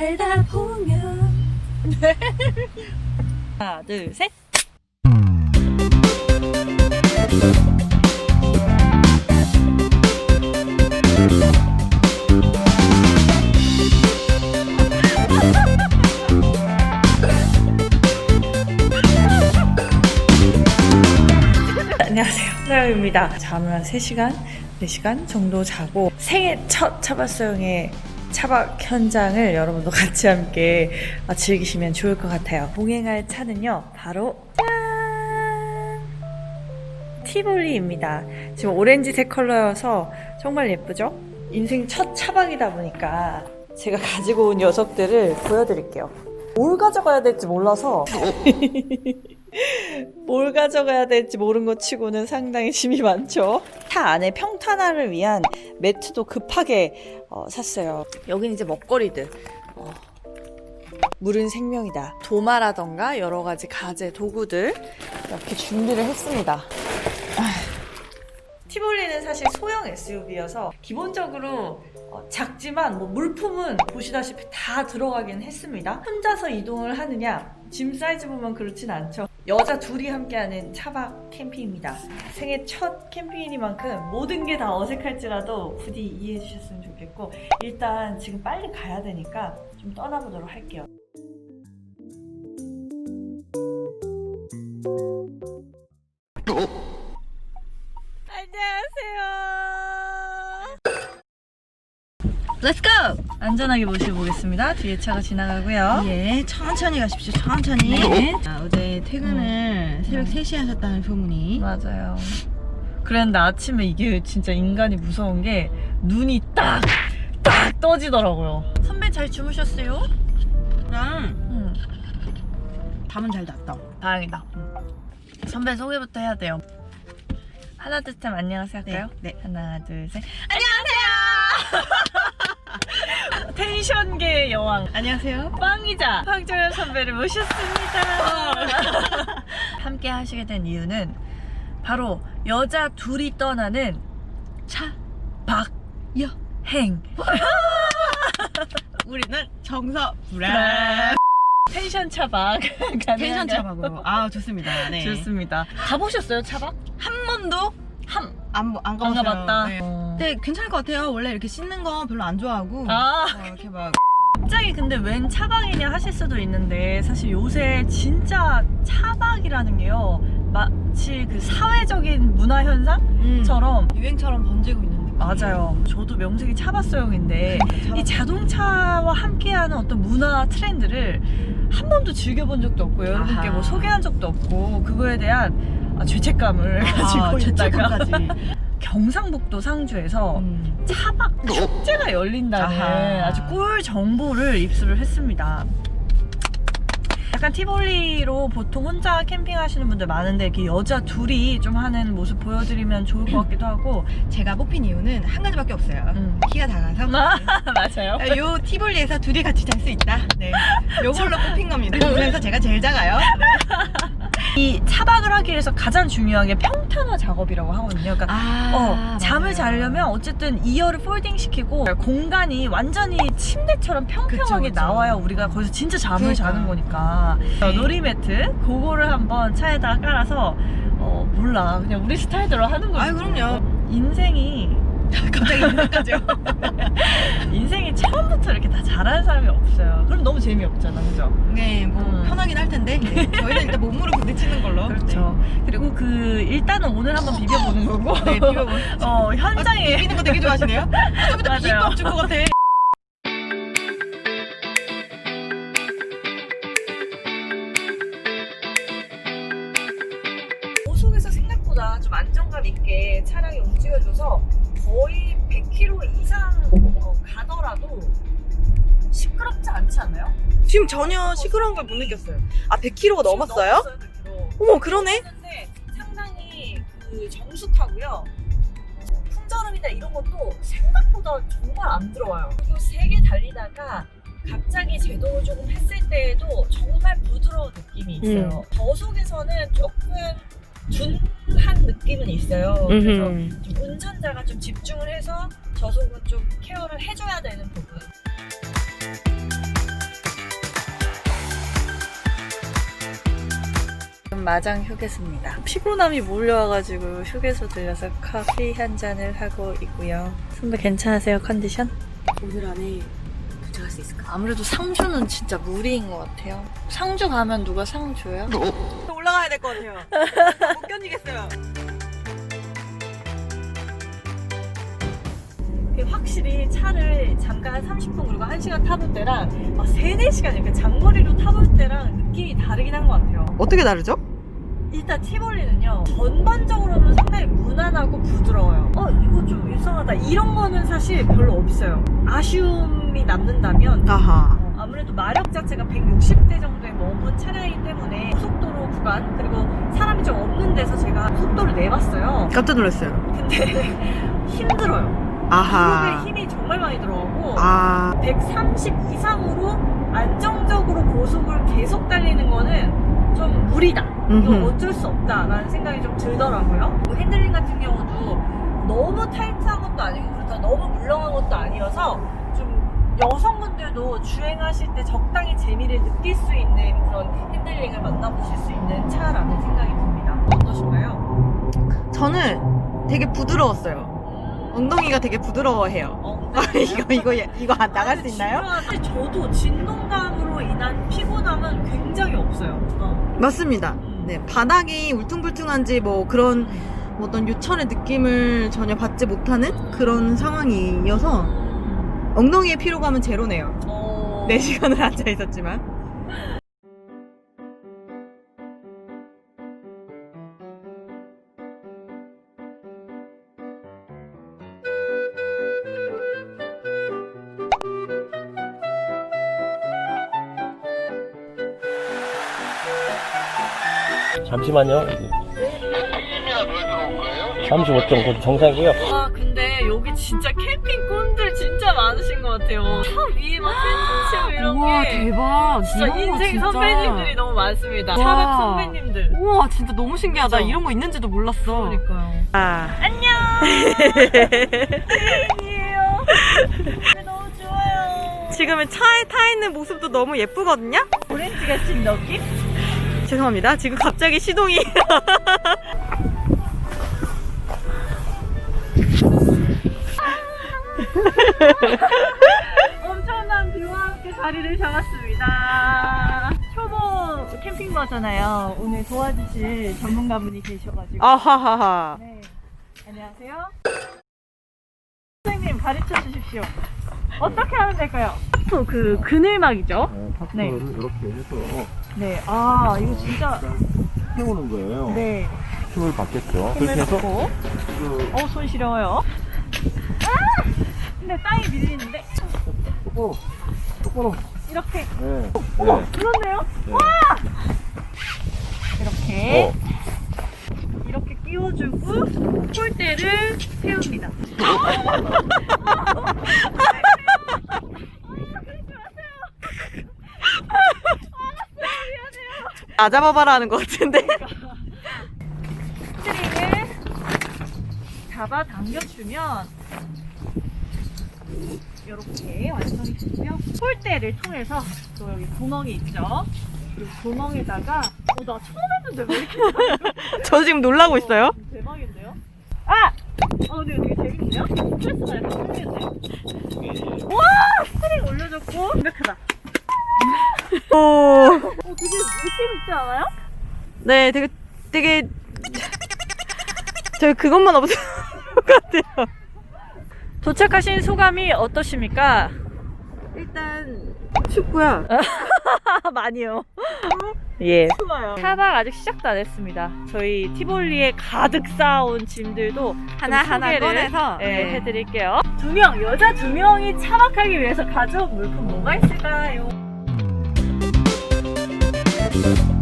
살다 보면 하나, 둘, 셋. 안녕하세요. 사영입니다. 잠을 한 3시간, 4시간 정도 자고 생애 첫 차박수영의 차박 현장을 여러분도 같이 함께 어, 즐기시면 좋을 것 같아요. 동행할 차는요, 바로 짠! 티볼리입니다. 지금 오렌지색 컬러여서 정말 예쁘죠? 인생 첫 차박이다 보니까 제가 가지고 온 녀석들을 보여드릴게요. 뭘 가져가야 될지 몰라서 뭘 가져가야 될지 모르는 것 치고는 상당히 짐이 많죠. 차 안에 평탄화를 위한 매트도 급하게 어, 샀어요. 여기는 이제 먹거리들. 어, 물은 생명이다. 도마라던가 여러 가지 가재 도구들 이렇게 준비를 했습니다. 티볼리는 사실 소형 SUV여서 기본적으로 어, 작지만 뭐 물품은 보시다시피 다 들어가긴 했습니다. 혼자서 이동을 하느냐? 짐 사이즈 보면 그렇진 않죠. 여자 둘이 함께하는 차박 캠핑입니다. 생애 첫 캠핑이니만큼 모든 게 다 어색할지라도 부디 이해해 주셨으면 좋겠고 일단 지금 빨리 가야 되니까 좀 떠나보도록 할게요. 안녕하세요. Let's go! 안전하게 모시고 보겠습니다. 뒤에 차가 지나가고요. 예, 천천히 가십시오. 천천히. 네. 자, 어제 퇴근을 새벽 3시에 하셨다는 소문이. 맞아요. 그랬는데 아침에 이게 진짜 인간이 무서운 게 눈이 딱, 딱 떠지더라고요. 선배 잘 주무셨어요? 랑 응. 잠은 잘 잤다. 다행이다. 선배 소개부터 해야 돼요. 하나, 둘, 셋, 안녕하세요 할까요? 네. 하나, 둘, 셋. 안녕하세요! 텐션계 여왕. 안녕하세요. 빵이자 황정현 선배를 모셨습니다. 함께 하시게 된 이유는 바로 여자 둘이 떠나는 차박여행. 우리는 정서 불안. 네. 텐션 차박. 텐션 차박으로. 아, 좋습니다. 네. 좋습니다. 가보셨어요 차박? 한 번도 한, 안, 안. 가봤다. 네. 어. 근데 괜찮을 것 같아요. 원래 이렇게 씻는 거 별로 안 좋아하고. 아. 어, 이렇게 막. 갑자기 근데 웬 차박이냐 하실 수도 있는데 사실 요새 진짜 차박이라는 게요 마치 그 사회적인 문화 현상처럼 음, 유행처럼 번지고 있는 느낌. 맞아요. 저도 명색이 차박소형인데 이 자동차와 함께하는 어떤 문화 트렌드를 한 번도 즐겨본 적도 없고 여러분께 아하. 뭐 소개한 적도 없고 그거에 대한 아, 죄책감을 가지고 아, 있다가 죄책감까지. 경상북도 상주에서 음. 차박 축제가 열린다는 아하. 아주 꿀 정보를 입수를 했습니다. 약간 티볼리로 보통 혼자 캠핑하시는 분들 많은데 이렇게 여자 둘이 좀 하는 모습 보여드리면 좋을 것 같기도 하고 제가 뽑힌 이유는 한 가지밖에 없어요. 음. 키가 작아서. 맞아요. 아, 요 티볼리에서 둘이 같이 잘 수 있다. 네. 요걸로 뽑힌 겁니다. 그래서 제가 제일 작아요. 이 차박을 하기 위해서 가장 중요한 게 평탄화 작업이라고 하거든요. 그러니까 아, 어, 잠을 자려면 어쨌든 이어를 폴딩 시키고 공간이 완전히 침대처럼 평평하게 그쵸, 그쵸. 나와야 우리가 거기서 진짜 잠을 그러니까. 자는 거니까 어, 놀이 매트 그거를 한번 차에다가 깔아서 어 몰라 그냥 우리 스타일대로 하는 거지 아이, 그럼요. 인생이 갑자기 인사까지요. 잘하는 사람이 없어요 그럼 너무 재미없잖아 그죠? 네, 뭐 음. 편하긴 할 텐데 네, 저희는 일단 몸으로 부딪히는 걸로. 그렇죠 그리고 그 일단은 오늘 한번 비벼보는 거고 네, 네 비벼보. 어 현장에 비비는 거 되게 좋아하시네요. 맞아요. 비빔밥 줄것 같아. 고속에서 생각보다 좀 안정감 있게 차량이 움직여줘서 거의 100km 이상 어, 가더라도 시끄럽지 않지 않아요? 지금 전혀 시끄러운 걸 못 느꼈어요. 아, 100km가 넘었어요? 넘었어요, 100km. 어머, 그러네. 했는데 상당히 그 정숙하고요. 풍절음이나 이런 것도 생각보다 정말 안 들어와요. 그리고 세게 달리다가 갑자기 제동을 조금 했을 때에도 정말 부드러운 느낌이 있어요. 저속에서는 조금 둔한 느낌은 있어요. 그래서 좀 운전자가 좀 집중을 해서 저속은 좀 케어를 해줘야 되는 부분. 마장 휴게소입니다. 피곤함이 몰려와가지고 휴게소 들려서 커피 한 잔을 하고 있고요. 선배 괜찮으세요 컨디션? 오늘 안에 도착할 수 있을까? 아무래도 상주는 진짜 무리인 것 같아요. 상주 가면 누가 상 줘요? 더 올라가야 될 것 같아요. 못 견디겠어요. 확실히 차를 잠깐 한 30분 그리고 1시간 타볼 때랑 막 3, 4시간 이렇게 장거리로 타볼 때랑 느낌이 다르긴 한 것 같아요. 어떻게 다르죠? 일단 티볼리는요 전반적으로는 상당히 무난하고 부드러워요 어 이거 좀 이상하다 이런 거는 사실 별로 없어요 아쉬움이 남는다면 아하. 어, 아무래도 마력 자체가 160대 정도에 머문 차량이기 때문에 고속도로 구간 그리고 사람이 좀 없는 데서 제가 속도를 내봤어요 깜짝 놀랐어요. 근데 힘들어요 아하. 무릎에 힘이 정말 많이 들어가고 아. 130 이상으로 안정적으로 고속을 계속 달리는 거는 좀 무리다. 이건 음흠. 어쩔 수 없다라는 생각이 좀 들더라고요. 뭐 핸들링 같은 경우도 너무 타이트한 것도 아니고 그렇다고 너무 물렁한 것도 아니어서 좀 여성분들도 주행하실 때 적당히 재미를 느낄 수 있는 그런 핸들링을 만나보실 수 있는 차라는 생각이 듭니다. 어떠신가요? 저는 되게 부드러웠어요. 엉덩이가 되게 부드러워해요. 어, 아, 이거 이거 이거 안 나갈 수 있나요? 중요한- 저도 진동감으로 인한 피곤함은 굉장히 없어요. 어. 맞습니다. 네, 바닥이 울퉁불퉁한지 뭐 그런 어떤 요철의 느낌을 전혀 받지 못하는 그런 상황이어서 엉덩이의 피로감은 제로네요. 어. 4 시간을 앉아 있었지만. 잠시만요. 35.9 정상이고요. 아 근데 여기 진짜 캠핑 꾼들 진짜 많으신 것 같아요. 차 위에 막 텐트 치고 이런 게 대박 진짜 이런 거 인생 진짜. 선배님들이 너무 많습니다. 와. 차박 선배님들. 우와 진짜 너무 신기하다 그죠? 이런 거 있는지도 몰랐어 그러니까요. 아, 안녕. 안녕이에요. 너무 좋아요. 지금은 차에 타 있는 모습도 너무 예쁘거든요? 오렌지 같은 느낌? 죄송합니다. 지금 갑자기 시동이. 엄청난 뷰와 함께 자리를 잡았습니다. 초보 캠핑 버잖아요. 오늘 도와주실 전문가분이 계셔가지고. 아하하하. 네. 안녕하세요. 선생님 가르쳐 주십시오. 어떻게 하면 될까요? 또그 그늘막이죠? 네. 이렇게 해서 네. 아, 이거 진짜. 세우는 거예요. 네. 힘을 받겠죠. 힘을 그렇게 해서 받고. 그 어, 손 시려워요. 아! 근데 땅이 밀리는데. 똑바로 똑바로 이렇게. 네. 어머, 네. 그렇네요. 네. 이렇게. 어. 이렇게 끼워주고 폴대를 세웁니다. 나 잡아봐라 하는 것 같은데. 스트링을 잡아 당겨주면 이렇게 완성이 되고요. 폴대를 통해서 또 여기 구멍이 있죠. 이 구멍에다가 어, 나 처음 했는데 왜 이렇게 저 지금 놀라고 있어요. 대박인데요? 아! 어, 근데 이거 되게 재밌네요? 스트레스가 약간 풀리는데? 와! 스트링 올려줬고, 완벽하다. 오. 어, 되게 느낌 있지 않아요? 네, 되게, 되게. 저 그것만 없을 것 같아요. 도착하신 소감이 어떠십니까? 일단, 춥고요. 많이요. 예. 차박 아직 시작도 안 했습니다. 저희 티볼리에 가득 쌓아온 짐들도 하나하나 소개를, 꺼내서. 예, 해드릴게요. 두 명, 여자 두 명이 차박하기 위해서 가져온 물품 뭐가 있을까요? Thank you.